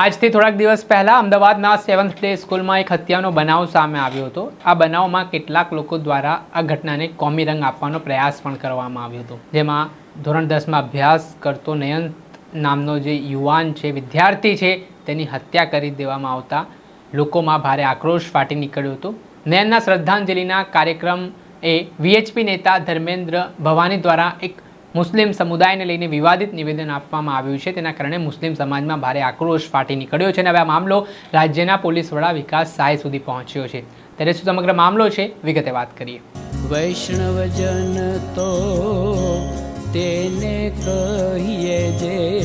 આજથી થોડાક દિવસ પહેલા અમદાવાદના સેવન્થ ડે સ્કૂલમાં એક હત્યાનો બનાવ સામે આવ્યો હતો. આ બનાવમાં કેટલાક લોકો દ્વારા આ ઘટનાને કોમી રંગ આપવાનો પ્રયાસ પણ કરવામાં આવ્યો હતો. જેમાં ધોરણ દસમાં અભ્યાસ કરતો નયંત નામનો જે યુવાન છે, વિદ્યાર્થી છે, તેની હત્યા કરી દેવામાં આવતા લોકોમાં ભારે આક્રોશ ફાટી નીકળ્યો હતો. નયનના શ્રદ્ધાંજલિના કાર્યક્રમ એ વીએચપી નેતા ધર્મેન્દ્ર ભવાની દ્વારા એક મુસ્લિમ સમુદાયને લઈને વિવાદિત નિવેદન આપવામાં આવ્યું છે. તેના કારણે મુસ્લિમ સમાજમાં ભારે આક્રોશ ફાટી નીકળ્યો છે અને હવે આ મામલો રાજ્યના પોલીસ વડા વિકાસ સહાય સુધી પહોંચ્યો છે. ત્યારે શું સમગ્ર મામલો છે? વિગતે વાત કરીએ. વૈષ્ણવજન તો તેને કહીએ જે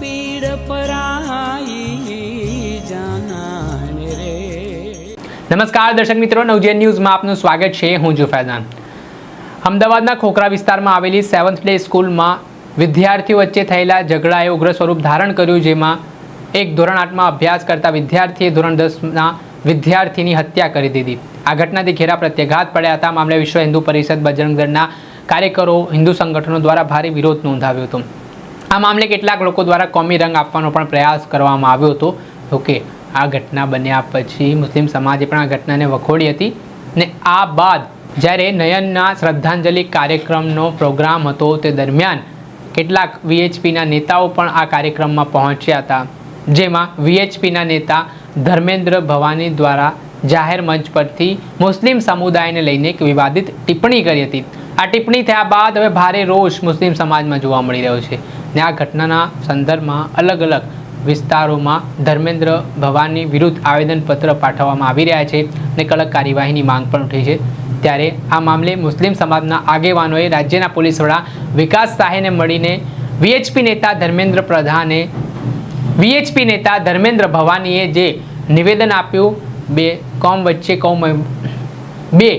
પીડ પરાઈ જાનાને રે. નમસ્કાર દર્શક મિત્રો નવજીવન ન્યૂઝમાં આપનું સ્વાગત છે. હું છું ફૈઝાન. અમદાવાદના ખોખરા વિસ્તારમાં આવેલી સેવન્થ ડે સ્કૂલમાં વિદ્યાર્થીઓ વચ્ચે થયેલા ઝઘડાએ ઉગ્ર સ્વરૂપ ધારણ કર્યું, જેમાં એક ધોરણ આઠમાં અભ્યાસ કરતા વિદ્યાર્થીએ ધોરણ દસના વિદ્યાર્થીની હત્યા કરી દીધી. આ ઘટનાથી ઘેરા પ્રત્યાઘાત પડ્યા હતા. મામલે વિશ્વ હિન્દુ પરિષદ બજરંગ કાર્યકરો હિન્દુ સંગઠનો દ્વારા ભારે વિરોધ નોંધાવ્યો હતો. આ મામલે કેટલાક લોકો દ્વારા કોમી રંગ આપવાનો પણ પ્રયાસ કરવામાં આવ્યો હતો. જોકે આ ઘટના બન્યા પછી મુસ્લિમ સમાજે પણ આ ઘટનાને વખોડી હતી ને આ બાદ જ્યારે નયનના શ્રદ્ધાંજલિ કાર્યક્રમનો પ્રોગ્રામ હતો તે દરમિયાન કેટલાક વીએચપીના નેતાઓ પણ આ કાર્યક્રમમાં પહોંચ્યા હતા. જેમાં વીએચપીના નેતા ધર્મેન્દ્ર ભવાની દ્વારા જાહેર મંચ પરથી મુસ્લિમ સમુદાયને લઈને એક વિવાદિત ટિપ્પણી કરી હતી. આ ટિપ્પણી થયા બાદ હવે ભારે રોષ મુસ્લિમ સમાજમાં જોવા મળી રહ્યો છે. ને આ ઘટનાના સંદર્ભમાં અલગ અલગ વિસ્તારોમાં ધર્મેન્દ્ર ભવાની વિરુદ્ધ આવેદનપત્ર પાઠવવામાં આવી રહ્યા છે અને કડક કાર્યવાહીની માંગ પણ ઉઠી છે. ત્યારે આ મામલે મુસ્લિમ સમાજના આગેવાનોએ રાજ્યના પોલીસ વડા વિકાસ સાહેને મળીને વીએચપી નેતા ધર્મેન્દ્ર પ્રધાને વીએચપી નેતા ધર્મેન્દ્ર ભવાનીએ જે નિવેદન આપ્યું, બે, કોમ વચ્ચે કૌમ બે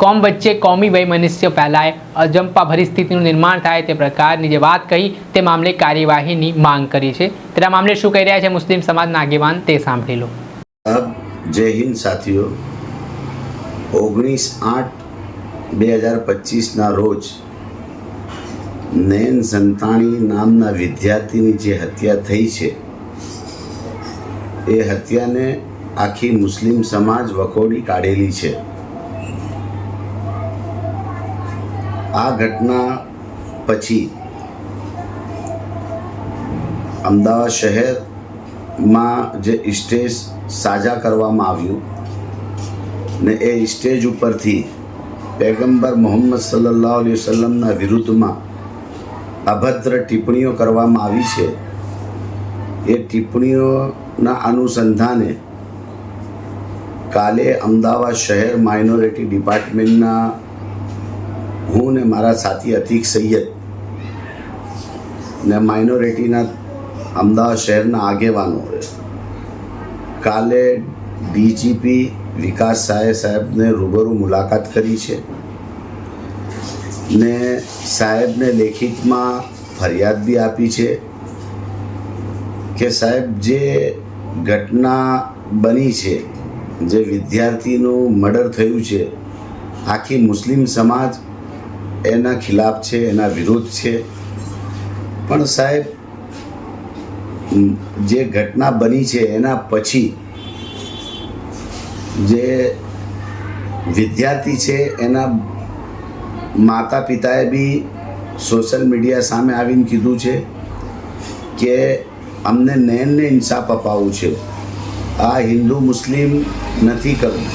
કોમ વચ્ચે કોમી વૈમનસ્ય ફેલાય અજંપા સ્થિતિનું નિર્માણ થાય તે પ્રકારની જે વાત કહી તે મામલે કાર્યવાહીની માંગ કરી છે. ત્યારે મામલે શું કહી રહ્યા છે મુસ્લિમ સમાજના આગેવાન તે સાંભળી લો. જય હિન્દ સાથીઓ. ઓગણીસ આઠ બે હજાર પચીસના રોજ નયન સંતાણી નામના વિદ્યાર્થીની જે હત્યા થઈ છે, એ હત્યાને આખી મુસ્લિમ સમાજ વખોડી કાઢેલી છે. આ ઘટના પછી અમદાવાદ શહેરમાં જે સ્ટેજ સાજા કરવામાં આવ્યું ને એ સ્ટેજ ઉપરથી પેગમ્બર મોહમ્મદ સલ્લાહ અલૈહિ વસલ્લમના વિરુદ્ધમાં અભદ્ર ટિપ્પણીઓ કરવામાં આવી છે. એ ટિપ્પણીઓના અનુસંધાને કાલે અમદાવાદ શહેર માઇનોરિટી ડિપાર્ટમેન્ટના હું ને મારા સાથી અતિક સૈયદ ને માઇનોરિટીના અમદાવાદ શહેરના આગેવાનો કાલે ડીજીપી વિકાસ સાહેબ સાહેબને રૂબરૂ મુલાકાત કરી છે ને સાહેબને લેખિતમાં ફરિયાદ બી આપી છે કે સાહેબ જે ઘટના બની છે, જે વિદ્યાર્થીનું મર્ડર થયું છે, આખી મુસ્લિમ સમાજ એના ખિલાફ છે, એના વિરુદ્ધ છે. પણ સાહેબ જે ઘટના બની છે, એના પછી જે વિદ્યાર્થી છે, એના માતા પિતાએ બી સોશિયલ મીડિયા સામે આવીને કીધું છે કે અમને નયનને ઇન્સાફ અપાવવું છે. આ હિન્દુ મુસ્લિમ નથી કરવું.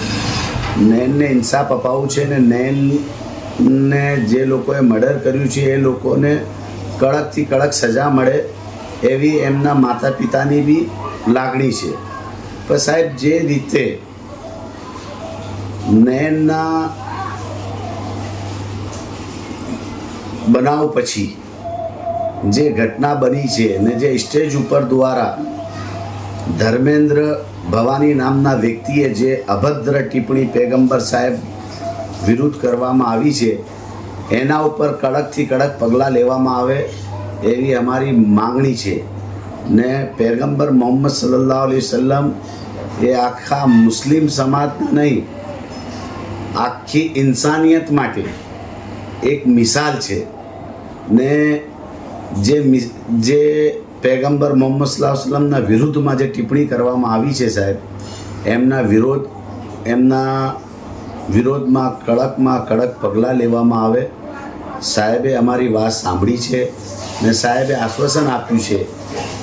નયનને ઇન્સાફ અપાવવું છે ને નયનને જે લોકોએ મર્ડર કર્યું છે, એ લોકોને કડકથી કડક સજા મળે એવી એમના માતા પિતાની બી લાગણી છે. પણ સાહેબ, જે રીતે નયનના બનાવ પછી જે ઘટના બની છે ને જે સ્ટેજ ઉપર દ્વારા ધર્મેન્દ્ર ભવાની નામના વ્યક્તિએ જે અભદ્ર ટિપ્પણી પેગંબર સાહેબ વિરુદ્ધ કરવામાં આવી છે, એના ઉપર કડકથી કડક પગલાં લેવામાં આવે એવી અમારી માંગણી છે. ને પેગંબર મોહમ્મદ સલ્લલ્લાહુ અલૈહિ વસલ્લમ એ આખા મુસ્લિમ સમાજના નહીં, આખી ઇન્સાનિયત માટે એક મિસાલ છે. ને જે જે પેગમ્બર મોહમ્મદ સલ્લાહુ અલૈહિ વિરુદ્ધમાં જે ટિપ્પણી કરવામાં આવી છે સાહેબ, એમના વિરોધ, એમના વિરોધમાં, કડકમાં, કડક પગલાં લેવામાં આવે. સાહેબે અમારી વાત સાંભળી છે ને સાહેબે આશ્વાસન આપ્યું છે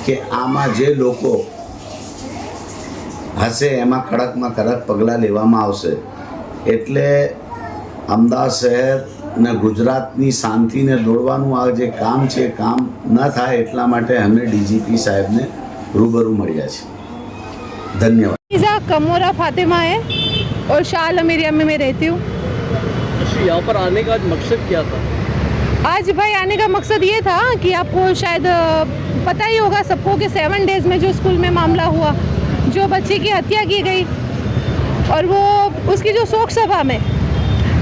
કે આમાં જે લોકો હશે એમાં કડકમાં કડક પગલાં લેવામાં આવશે. એટલે અમદાવાદ શહેર ને ગુજરાતની શાંતિને દોડવાનું આ જે કામ છે કામ ન થાય એટલા માટે અમે ડીજીપી સાહેબને રૂબરૂ મળ્યા છે ધન્યવાદ. કમોરા ફાતિમાએ और आलम एरिया में मैं रहती हूँ। अच्छा यहाँ पर आने का आज मकसद क्या था? आज भाई आने का मकसद ये था कि आपको शायद पता ही होगा सबको कि सेवन डेज़ में जो स्कूल में मामला हुआ जो बच्चे की हत्या की गई और वो उसकी जो शोक सभा में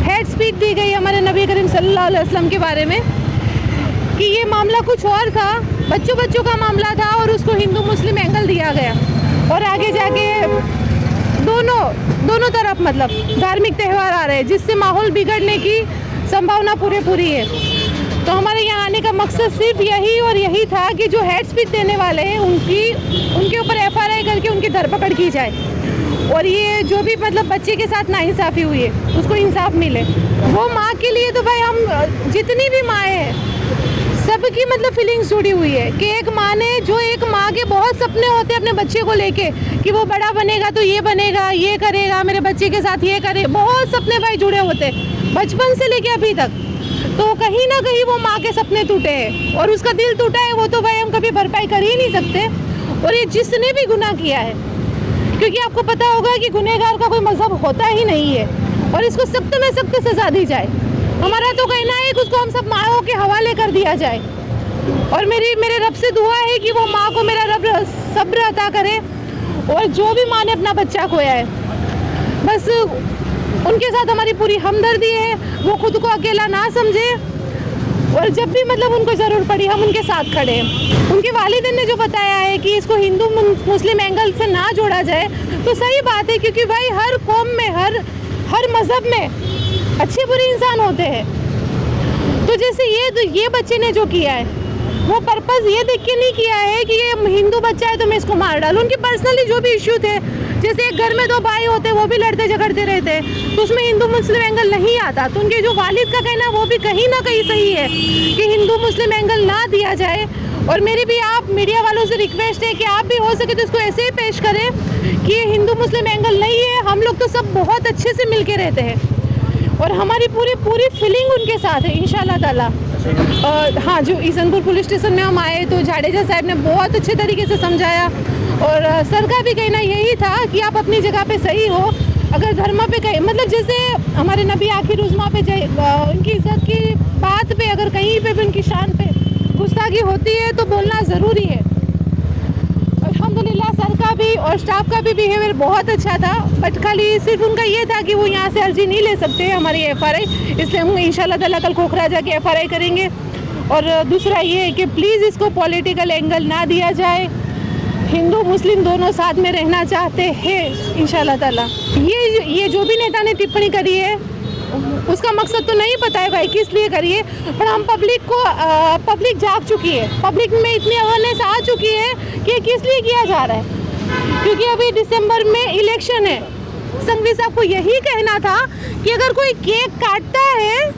हेड स्पीच दी गई हमारे नबी करीम सल्लल्लाहु अलैहि वसल्लम के बारे में कि ये मामला कुछ और था बच्चों बच्चों का मामला था और उसको हिंदू मुस्लिम एंगल दिया गया। और आगे जाके दोनों दोनों तरफ़ मतलब धार्मिक त्यौहार आ रहे हैं, जिससे माहौल बिगड़ने की संभावना पूरे पूरी है। तो हमारे यहाँ आने का मकसद सिर्फ़ यही और यही था कि जो हेड स्पीच देने वाले हैं, उनकी, उनके ऊपर एफआईआर करके उनकी धरपकड़ की जाए। और ये जो भी मतलब बच्चे के साथ नाइंसाफ़ी हुई है, उसको इंसाफ मिले। वो माँ के लिए तो भाई हम जितनी भी माएँ हैं सबकी मतलब फीलिंग्स जुड़ी हुई है कि एक माँ ने जो एक माँ के बहुत सपने होते हैं अपने बच्चे को लेके कि वो बड़ा बनेगा तो ये बनेगा, ये करेगा, मेरे बच्चे के साथ ये करे, बहुत सपने भाई जुड़े होते हैं, बचपन से लेके अभी तक। तो कहीं ना कहीं वो माँ के सपने टूटे हैं और उसका दिल टूटा है, वो तो भाई हम कभी भरपाई कर ही नहीं सकते। और ये जिसने भी गुनाह किया है, क्योंकि आपको पता होगा कि गुनहगार का कोई मज़हब होता ही नहीं है और इसको सख्त में सख्त सजा दी जाए। हमारा तो कहना है कि उसको हम सब माओ के हवाले कर दिया जाए। और मेरी, मेरे रब से दुआ है कि वो माँ को मेरा रब सब्र अता करे और जो भी माँ ने अपना बच्चा खोया है। बस उनके साथ हमारी पूरी हमदर्दी है, वो खुद को अकेला ना समझे और जब भी मतलब उनको ज़रूर पड़ी, हम उनके साथ खड़े हैं। उनके वालिदैन ने जो बताया है कि इसको हिंदू मुस्लिम एंगल से ना जोड़ा जाए तो सही बात है, क्योंकि भाई हर कौम में, हर हर मज़हब में अच्छे बुरे इंसान होते हैं। तो जैसे ये तो ये बच्चे ने जो किया है, वो पर्पज़ ये देख के नहीं किया है कि ये हिंदू बच्चा है तो मैं इसको मार डालूं। उनके पर्सनली जो भी इश्यू थे, जैसे एक घर में दो भाई होते, वो भी लड़ते झगड़ते रहते हैं तो उसमें हिंदू मुस्लिम एंगल नहीं आता। तो उनके जो वालिद का कहना वो भी कहीं ना कहीं सही है कि हिंदू मुस्लिम एंगल ना दिया जाए। और मेरी भी आप मीडिया वालों से रिक्वेस्ट है कि आप भी हो सके तो इसको ऐसे ही पेश करें कि ये हिंदू मुस्लिम एंगल नहीं है। हम लोग तो सब बहुत अच्छे से मिल रहते हैं। और हमारी पूरी पूरी फीलिंग उनके साथ है इन ताला। अ, हाँ जो ईसनपुर पुलिस स्टेशन में हम आए तो जाडेजा साहब ने बहुत अच्छे तरीके से समझाया। और सर का भी कहना यही था कि आप अपनी जगह पे सही हो। अगर धर्म पे कहीं मतलब जैसे हमारे नबी आखिर उजमा पे अ, उनकी इज़्ज़त की बात पे अगर कहीं पे भी उनकी शान पे गुस्ताखी होती है तो बोलना ज़रूरी है अल्हम्दुलिल्लाह सर का भी और स्टाफ का भी बिहेवियर बहुत अच्छा था बट खाली सिर्फ़ उनका ये था कि वो यहाँ से अर्जी नहीं ले सकते हमारी एफ़ इसलिए हम इंशाल्लाह ताला कल खोखरा जाके एफ़ करेंगे। और दूसरा ये है कि प्लीज़ इसको पॉलिटिकल एंगल ना दिया जाए। हिंदू मुस्लिम दोनों साथ में रहना चाहते हैं इंशाल्लाह ताला। ये ये जो भी नेता ने टिप्पणी करी है उसका मकसद तो नहीं पता है भाई किस लिए करिए पर हम पब्लिक को आ, पब्लिक जाग चुकी है। पब्लिक में इतनी अवेयरनेस आ चुकी है कि किस लिए किया जा रहा है। क्योंकि अभी दिसंबर में इलेक्शन है। संघवी साहब को यही कहना था कि अगर कोई केक काटता है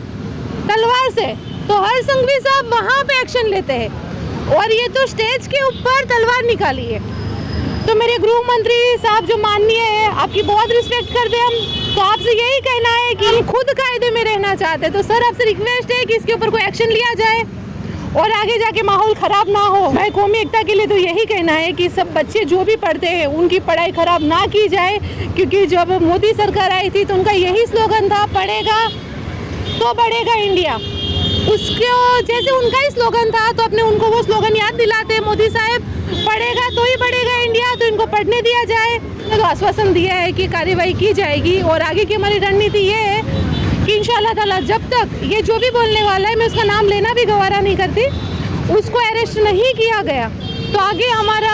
तलवार से तो हर संघवी साहब वहाँ पे एक्शन लेते हैं। और ये तो स्टेज के ऊपर तलवार निकाली है। तो मेरे गृह मंत्री साहब जो माननीय है, आपकी बहुत रिस्पेक्ट करते हैं हम। तो आपसे यही कहना है कि खुद कायदे में रहना चाहते हैं। तो सर, आपसे रिक्वेस्ट है कि इसके ऊपर कोई एक्शन लिया जाए। और आगे जाके माहौल ख़राब ना हो। मैं कौमी एकता के लिए तो यही कहना है कि सब बच्चे जो भी पढ़ते हैं, उनकी पढ़ाई ख़राब ना की जाए, क्योंकि जब मोदी सरकार आई थी तो उनका यही स्लोगन था, पढ़ेगा तो बढ़ेगा इंडिया। उसको जैसे उनका ही स्लोगन था तो अपने उनको वो स्लोगन याद दिलाते मोदी साहब, पढ़ेगा तो ही बढ़ेगा इंडिया। तो इनको पढ़ने दिया जाए। तो आश्वासन दिया है कि कार्यवाही की जाएगी और आगे की हमारी रणनीति ये है कि इंशाल्लाह ताला जब तक ये जो भी बोलने वाला है मैं उसका नाम लेना भी गवारा नहीं करती उसको अरेस्ट नहीं किया गया तो आगे हमारा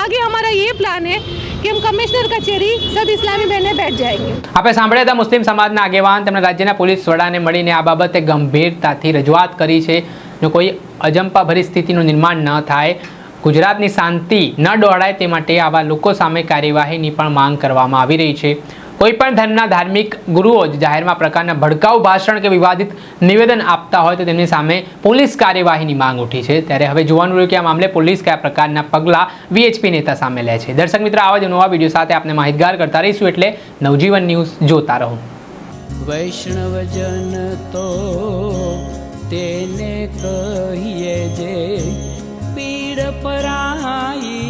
आगे हमारा ये प्लान है कि हम कमिश्नर कचेरी सब इस्लामी बहने बैठ जाएंगे આપણે સાંભળ્યા હતા મુસ્લિમ સમાજના આગેવાન તેમણે રાજ્યના પોલીસ વડાને મળીને આ બાબતે ગંભીરતાથી રજૂઆત કરી છે ને કોઈ અજંપાભરી સ્થિતિનું નિર્માણ ન થાય ગુજરાતની શાંતિ ન દોડાય તે માટે આવા લોકો સામે કાર્યવાહીની પણ માંગ કરવામાં આવી રહી છે કોઈ પણ ધર્મના ધાર્મિક ગુરુઓ જ જાહેરમાં પ્રકારના ભડકાઉ ભાષણ કે વિવાદિત નિવેદન આપતા હોય તો તેમની સામે પોલીસ કાર્યવાહીની માંગ ઉઠી છે. ત્યારે હવે જોવાનું રહ્યું કે આ મામલે પોલીસ કયા પ્રકારના પગલાં વીએચપી નેતા સામે લે છે. દર્શક મિત્રો, આવા જ નવા વીડિયો સાથે આપણે માહિતગાર કરતા રહીશું એટલે નવજીવન ન્યૂઝ જોતા રહો. વૈષ્ણવજન તો તેને કહીએ જે પીડ પરાઈ